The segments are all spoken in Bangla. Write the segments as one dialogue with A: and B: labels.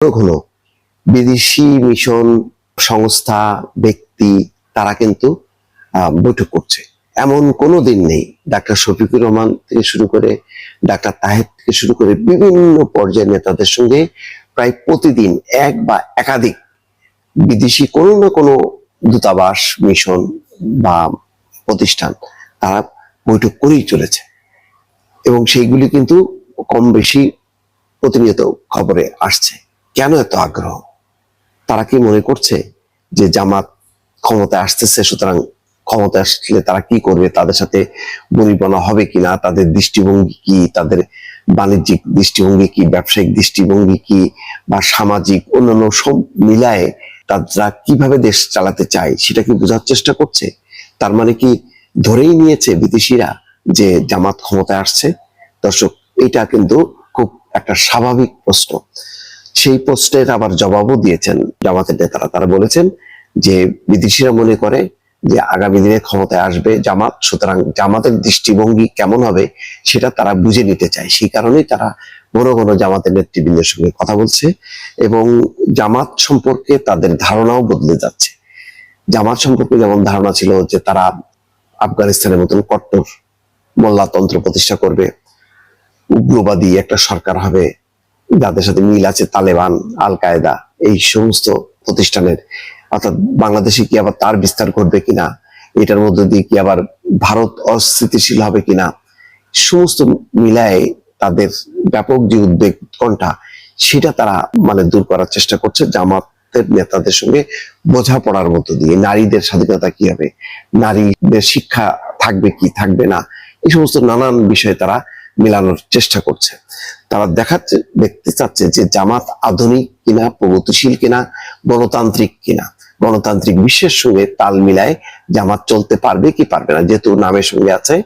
A: ঘন বিদেশি মিশন সংস্থা, ব্যক্তি, তারা কিন্তু বৈঠক করছে। এমন কোনো দিন নেই, ডাক্তার শফিকুর রহমান থেকে শুরু করে ডাক্তার তাহের থেকে শুরু করে বিভিন্ন পর্যায়ের নেতাদের সঙ্গে প্রায় প্রতিদিন এক বা একাধিক বিদেশি কোনো না কোনো দূতাবাস মিশন বা প্রতিষ্ঠান, তারা বৈঠক করেই চলেছে। এবং সেইগুলি কিন্তু কম বেশি প্রতিনিয়ত খবরে আসছে। কেন এত আগ্রহ? তারা কি মনে করছে যে জামাত ক্ষমতায় আসতেছে, সুতরাং ক্ষমতায় আসলে তারা কি করবে? তাদের সাথে বনিবনা হবে কিনা তাদের দৃষ্টিভঙ্গি কি? তাদের বাণিজ্যিক দৃষ্টিভঙ্গি কি? ব্যবসায়িক দৃষ্টিভঙ্গি কি? বা সামাজিক অন্যান্য সব মিলায়ে তারা কীভাবে দেশ চালাতে চায়, সেটা কি বোঝার চেষ্টা করছে? তার মানে কি ধরেই নিয়েছে বিদেশিরা যে জামাত ক্ষমতায় আসছে? দর্শক, এটা কিন্তু খুব একটা স্বাভাবিক প্রশ্ন। সেই পোস্টের আবার জবাবও দিয়েছেন জামাতের নেতারা। তারা বলেছেন যে বিদেশিরা মনে করে যে আগামী দিনে ক্ষমতায় আসবে জামাত, সুতরাং জামাতের দৃষ্টিভঙ্গি কেমন হবে সেটা তারা বুঝে নিতে চায়। সেই কারণেই তারা বড় বড় জামাতের নেতৃবৃন্দের সঙ্গে কথা বলছে এবং জামাত সম্পর্কে তাদের ধারণাও বদলে যাচ্ছে। জামাত সম্পর্কে যেমন ধারণা ছিল যে তারা আফগানিস্তানের মতন কট্টর মোল্লাতন্ত্র প্রতিষ্ঠা করবে, উগ্রবাদী একটা সরকার হবে যাদের সাথে মিল আছে, তালেবান আল কায়দা এই সমস্ত প্রতিষ্ঠানের, অর্থাৎ বাংলাদেশে কি আবার তার বিস্তার করবে কিনা, এটার মধ্যে দিয়ে কি আবার ভারত অস্থিতিশীল হবে কিনা, সমস্ত মিলায়ে তাদের ব্যাপক যে উদ্বেগ উৎকণ্ঠা সেটা তারা মানে দূর করার চেষ্টা করছে জামাতের নেতাদের সঙ্গে বোঝাপড়ার মধ্য দিয়ে। নারীদের স্বাধীনতা কি হবে? নারীদের শিক্ষা থাকবে কি থাকবে না? এই সমস্ত নানান বিষয়ে তারা মেলানোর চেষ্টা করছে। তারা দেখাচ্ছে, দেখতে চাচ্ছে যে জামাত আধুনিক কিনা, প্রগতিশীল কিনা, গণতান্ত্রিক কিনা। গণতান্ত্রিক বিশ্বের সঙ্গে তাল মিলায় জামাত চলতে পারবে কি পারবে না, যেহেতু নামের সঙ্গে আছে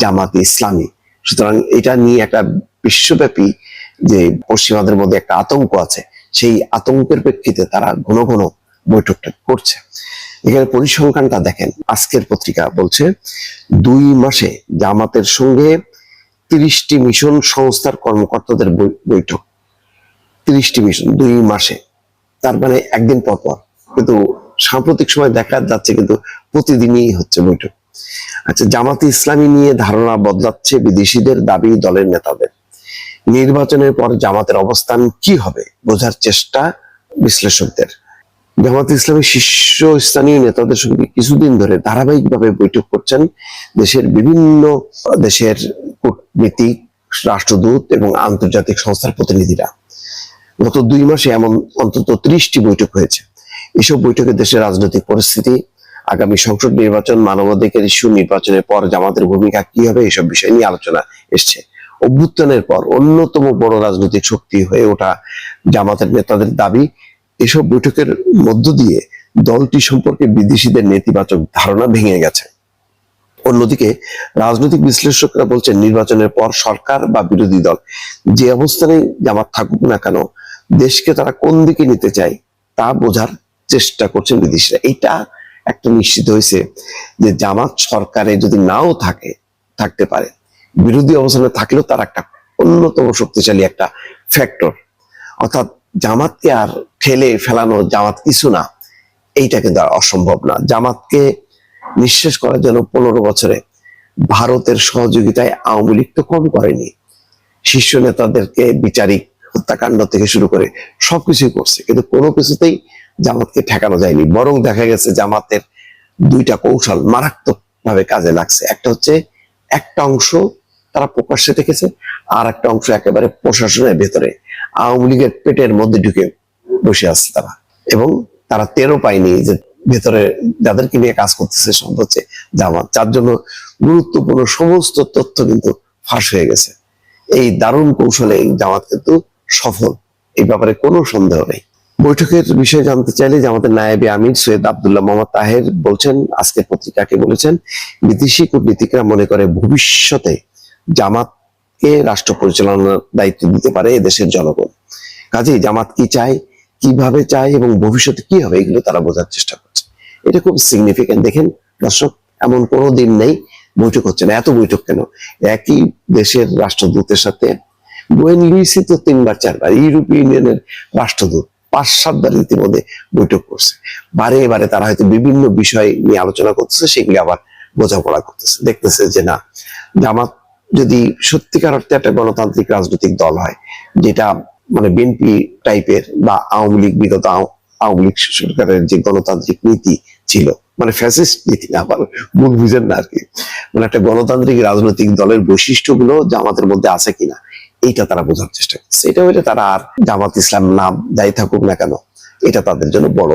A: জামাত ইসলামী। সুতরাং এটা নিয়ে একটা বিশ্বব্যাপী যে পশ্চিমাদের মধ্যে একটা আতঙ্ক আছে, সেই আতঙ্কের প্রেক্ষিতে তারা ঘন ঘন বৈঠকটা করছে। এখানে পরিসংখ্যানটা দেখেন। আজকের পত্রিকা বলছে, দুই মাসে জামাতের সঙ্গে তিরিশটি মিশন সংস্থার কর্মকর্তাদের বৈঠক। তিরিশটি মিশন দুই মাসে। তার মানে একদিন পর পর। কিন্তু সাম্প্রতিক সময় দেখা যাচ্ছে কিন্তু প্রতিদিনই হচ্ছে বৈঠক। আচ্ছা জামাতে ইসলামী নিয়ে ধারণা বদলাচ্ছে বিদেশিদের দাবি দলের নেতাদের। নির্বাচনের পর জামাতের অবস্থান কি হবে বোঝার চেষ্টা বিশ্লেষকদের। জামাত ইসলামী শীর্ষস্থানীয় নেতাদের সঙ্গে কিছুদিন ধরে ধারাবাহিকভাবে বৈঠক করছেন দেশের বিভিন্ন দেশের কূটনীতিক রাষ্ট্রদূত এবং আন্তর্জাতিক সংস্থার প্রতিনিধিরা। গত দুই মাসে এমন অন্তত ত্রিশটি বৈঠক হয়েছে। এসব বৈঠকে দেশের রাজনৈতিক পরিস্থিতি, আগামী সংসদ নির্বাচন, মানবাধিকার ইস্যু, নির্বাচনের পর জামাতের ভূমিকা কি হবে, এসব বিষয় নিয়ে আলোচনা এসছে। অভ্যুত্থানের পর অন্যতম বড় রাজনৈতিক শক্তি হয়ে ওঠা জামাতের নেতাদের দাবি, এসব বৈঠকের মধ্য দিয়ে দলটি সম্পর্কে বিদেশিদের নেতিবাচক ধারণা ভেঙে গেছে। অন্যদিকে রাজনৈতিক বিশ্লেষকরা বলছেন নির্বাচনের পর সরকার বা বিরোধী দল যে অবস্থানে জামাত থাকুক না কেন, দেশকে তারা কোন দিকে নিতে চায় তা বোঝার চেষ্টা করছেন বিদেশিরা। এটা একটা নিশ্চিত হয়েছে যে জামাত সরকারে যদি নাও থাকে, থাকতে পারে, বিরোধী অবস্থানে থাকলেও তার একটা অন্যতম শক্তিশালী একটা ফ্যাক্টর অর্থাৎ জামাতকে আর ঠেলে ফেলানো জামাত কিছু না, এইটা কিন্তু অসম্ভব না। জামাতকে নিঃশেষ করার জন্য পনেরো বছরে ভারতের সহযোগিতায় আওয়ামী লীগ তো কম করেনি। শীর্ষ নেতাদেরকে বিচারিক হত্যাকাণ্ড থেকে শুরু করে সবকিছুই করছে। কিন্তু কোনো কিছুতেই জামাতকে ঠেকানো যায়নি। বরং দেখা গেছে জামাতের দুইটা কৌশল মারাত্মক ভাবে কাজে লাগছে। একটা হচ্ছে একটা অংশ তারা প্রকাশ্যে দেখেছে, আর একটা অংশ একেবারে প্রশাসনের ভেতরে। আওয়ামী লীগের পেটের মধ্যে ঢুকে বসে আছে তারা। এবং তারা টেরও পায়নি যে ভেতরে যাদেরকে নিয়ে কাজ করতেছে সব হচ্ছে জামাত, যার জন্য গুরুত্বপূর্ণ সমস্ত তথ্য কিন্তু ফাঁস হয়ে গেছে। এই দারুণ কৌশলে জামাত কিন্তু সফল, এই ব্যাপারে কোনো সন্দেহ নেই। বৈঠকের বিষয়ে জানতে চাইলে জামাতের নায়েবে আমির সৈয়দ আবদুল্লাহ মোহাম্মদ তাহের বলছেন আজকের পত্রিকাকে বলেছেন, বিদেশি কূটনীতিকরা মনে করে ভবিষ্যতে জামাতকে রাষ্ট্র পরিচালনার দায়িত্ব দিতে পারে এদেশের জনগণ। কাজেই জামাত কি চায়, কীভাবে চায় এবং ভবিষ্যতে কি হবে, এগুলো তারা বোঝার চেষ্টা করছে এটা খুব সিগনিফিকেন্ট দেখেন দর্শক, এমন কোনো দিন নেই বৈঠক হচ্ছে না। এত বৈঠক কেন? একই দেশের রাষ্ট্রদূতের সাথে গোয়েন তো তিনবার, চারবার ইউরোপীয় ইউনিয়নের রাষ্ট্রদূত, পাঁচ, সাতবার ইতিমধ্যে বৈঠক করছে। বারে বারে তারা হয়তো বিভিন্ন বিষয় নিয়ে আলোচনা করতেছে, সেগুলি আবার বোঝাপড়া করতেছে। দেখতেছে যে না, জামাত যদি সত্যিকার অর্থে একটা গণতান্ত্রিক রাজনৈতিক দল হয়, যেটা মানে বিএনপি টাইপের বা আওয়ামী লীগ, বিগত আওয়ামী লীগ সরকারের যে গণতান্ত্রিক নীতি ছিল। মানে ফ্যাসিস্ট নীতি আবার মূল বুঝেন না আর কি মানে একটা গণতান্ত্রিক রাজনৈতিক দলের বৈশিষ্ট্যগুলো জামাতের মধ্যে আছে কিনা, এইটা তারা বোঝার চেষ্টা করছে। এটা হলে তারা আর জামাত ইসলাম নাম যাই থাকুক না কেন, এটা তাদের জন্য বড়